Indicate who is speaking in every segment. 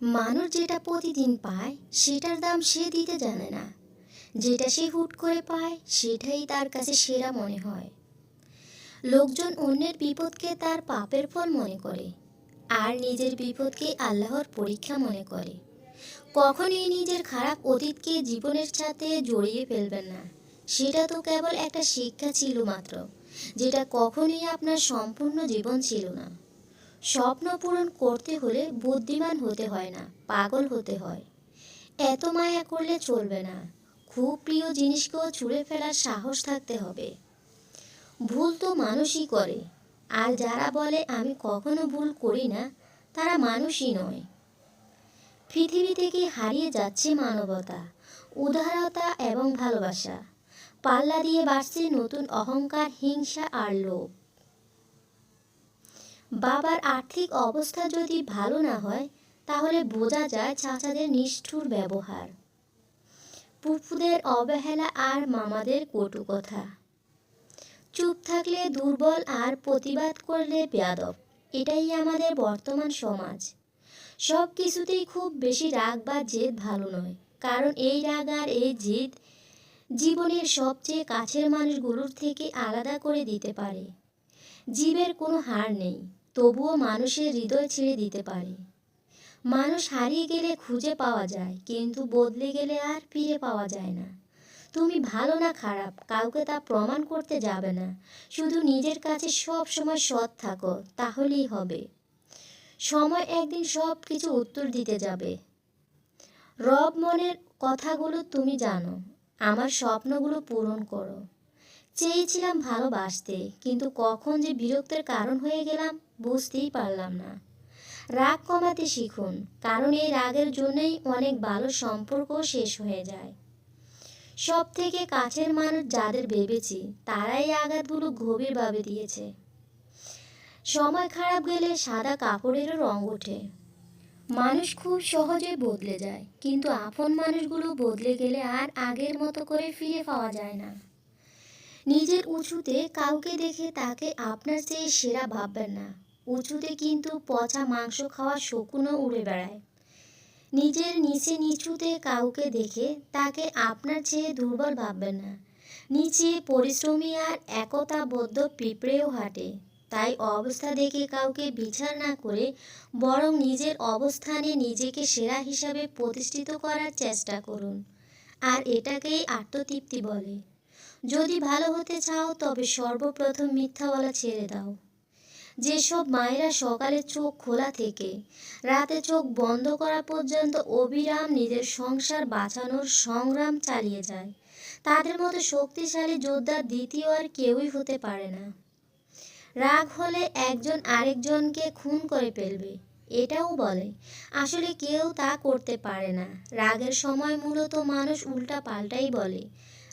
Speaker 1: মানুষ যেটা প্রতিদিন পায়, সেটার দাম সে দিতে জানে না। যেটা সে হুট করে পায়, সেটাই তার কাছে সেরা মনে হয়। লোকজন অন্যের বিপদকে তার পাপের ফল মনে করে, আর নিজের বিপদকে আল্লাহর পরীক্ষা মনে করে। কখনোই নিজের খারাপ অতীতকে জীবনের সাথে জড়িয়ে ফেলবেন না। সেটা তো কেবল একটা শিক্ষা ছিল মাত্র, যেটা কখনোই আপনার সম্পূর্ণ জীবন ছিল না। স্বপ্ন পূরণ করতে হলে বুদ্ধিমান হতে হয় না, পাগল হতে হয়। এত মায়া করলে চলবে না। খুব প্রিয় জিনিসকেও ছুঁড়ে ফেলার সাহস থাকতে হবে। ভুল তো মানুষই করে। আর যারা বলে, আমি কখনো ভুল করি না তারা মানুষই নয়। পৃথিবী থেকে হারিয়ে যাচ্ছে মানবতা, উদারতা এবং ভালোবাসা। পাল্লা দিয়ে বাড়ছে নতুন অহংকার, হিংসা আর লোভ। বাবার আর্থিক অবস্থা যদি ভালো না হয়, তাহলে বোঝা যায় চাচাদের নিষ্ঠুর ব্যবহার। পুপুদের অবহেলা আর মামাদের কটু কথা। চুপ থাকলে দুর্বল আর প্রতিবাদ করলে বেয়াদব। এটাই আমাদের বর্তমান সমাজ। সব কিছুতেই খুব বেশি রাগ বা জেদ ভালো নয়, কারণ এই রাগ আর এই জেদ জীবনের সবচেয়ে কাছের মানুষগুলোর থেকে আলাদা করে দিতে পারে। জীবের কোনো হার নেই। তবুও মানুষের হৃদয় ছেড়ে দিতে পারে। মানুষ হারিয়ে গেলে খুঁজে পাওয়া যায়, কিন্তু বদলে গেলে আর ফিরে পাওয়া যায় না। তুমি ভালো না খারাপ, কাউকে তা প্রমাণ করতে যাবে না। শুধু নিজের কাছে সব সময় সৎ থাকো, তাহলেই হবে। সময় একদিন সব কিছু উত্তর দিতে যাবে। রব মনের কথাগুলো তুমি জানো, আমার স্বপ্নগুলো পূরণ করো। চেয়েছিলাম ভালোবাসতে, কিন্তু কখন যে বিরক্তের কারণ হয়ে গেলাম বুঝতেই পারলাম না। রাগ কমাতে শিখুন, কারণ এই রাগের জন্যই অনেক ভালো সম্পর্ক শেষ হয়ে যায়। সব থেকে কাছের মানুষ যাদের ভেবেছি, তারাই আঘাতগুলো গভীরভাবে দিয়েছে। সময় খারাপ গেলে সাদা কাপড়েরও রং ওঠে। মানুষ খুব সহজে বদলে যায়, কিন্তু আপন মানুষগুলো বদলে গেলে আর আগের মতো করে ফিরে পাওয়া যায় না। নিজের উঁচুতে কাউকে দেখে তাকে আপনার চেয়ে সেরা ভাববেন না। উঁচুতে কিন্তু পচা মাংস খাওয়া শকুনও উড়ে বেড়ায়। নিজের নিচে নিচুতে কাউকে দেখে তাকে আপনার চেয়ে দুর্বল ভাববেন না। নিচে পরিশ্রমী আর একতাবদ্ধ পিঁপড়েও হাঁটে। তাই অবস্থা দেখে কাউকে বিচার না করে বরং নিজের অবস্থানে নিজেকে সেরা হিসাবে প্রতিষ্ঠিত করার চেষ্টা করুন। আর এটাকেই আত্মতৃপ্তি বলে। যদি ভালো হতে চাও, তবে সর্বপ্রথম মিথ্যা বলা ছেড়ে দাও। যেসব মায়েরা সকালে চোখ খোলা থেকে রাতে চোখ বন্ধ করা পর্যন্ত অবিরাম নিজের সংসার বাঁচানোর সংগ্রাম চালিয়ে যায়, তাদের মতো শক্তিশালী যোদ্ধা দ্বিতীয় আর কেউই হতে পারে না। রাগ হলে একজন আরেকজনকে খুন করে ফেলবে, এটাও বলে, আসলে কেউ তা করতে পারে না। রাগের সময় মূলত মানুষ উল্টা পাল্টাই বলে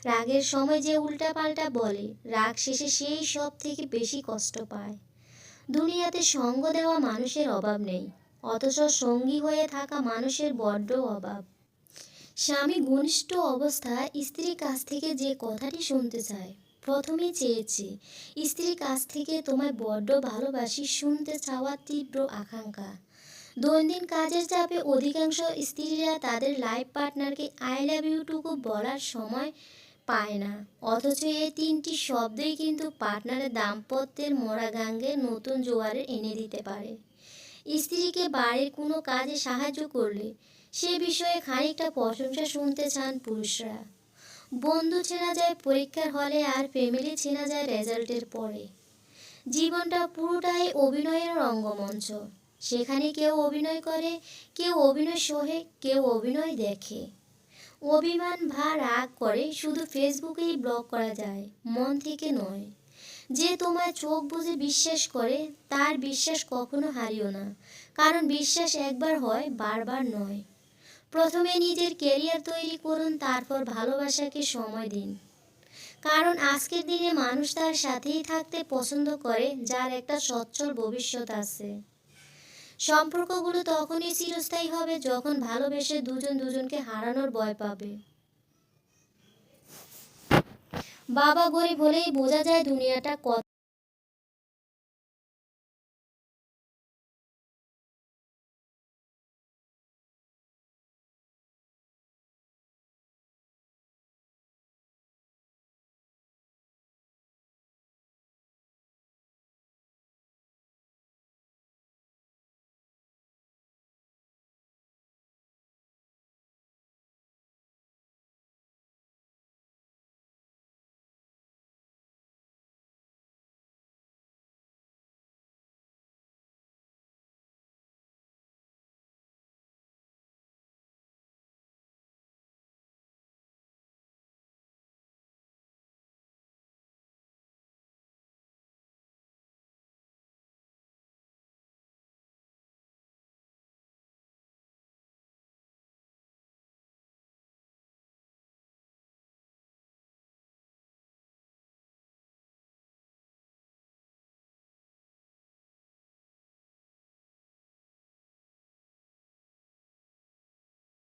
Speaker 1: রাগের সময় যে উল্টা পাল্টা বলে, রাগ শেষে সেই সব থেকে বেশি কষ্ট পায়। দুনিয়াতে সঙ্গ দেওয়া মানুষের অভাব নেই, অথচ সঙ্গী হয়ে থাকা মানুষের বড্ড অভাব। স্বামী ঘনিষ্ঠ অবস্থায় স্ত্রীর কাছ থেকে যে কথাটি শুনতে চায়, প্রথমেই চেয়েছি, স্ত্রীর কাছ থেকে তোমায় বড্ড ভালোবাসি শুনতে চাওয়া তীব্র আকাঙ্ক্ষা। দৈনন্দিন কাজের চাপে অধিকাংশ স্ত্রীরা তাদের লাইফ পার্টনারকে আই লাভ ইউটুকু বলার সময় পায় না। অথচ এই তিনটি শব্দই কিন্তু পার্টনারের দাম্পত্যের মোড়া গাঙ্গে নতুন জোয়ারে এনে দিতে পারে। স্ত্রীকে বাড়ির কোনো কাজে সাহায্য করলে সে বিষয়ে খানিকটা প্রশংসা শুনতে চান পুরুষরা। বন্ধু চেনা যায় পরীক্ষার হলে আর ফ্যামিলি চেনা যায় রেজাল্টের পরে। জীবনটা পুরোটাই অভিনয়ের রঙ্গমঞ্চ। সেখানে কেউ অভিনয় করে, কেউ অভিনয় সহে কেউ অভিনয় দেখে। অভিমান বা রাগ করে শুধু ফেসবুকেই ব্লক করা যায়, মন থেকে নয়। যে তোমার চোখ বুঝে বিশ্বাস করে, তার বিশ্বাস কখনো হারিও না, কারণ বিশ্বাস একবার হয়, বারবার নয়। প্রথমে নিজের কেরিয়ার তৈরি করুন, তারপর ভালোবাসাকে সময় দিন। কারণ আজকের দিনে মানুষ তার সাথেই থাকতে পছন্দ করে, যার একটা সচ্ছল ভবিষ্যৎ আছে। সম্পর্কগুলো তখনই চিরস্থায়ী হবে যখন ভালোবেসে দুজন দুজনকে হারানোর ভয় পাবে। বাবা গরিব হলেই বোঝা যায় দুনিয়াটা কত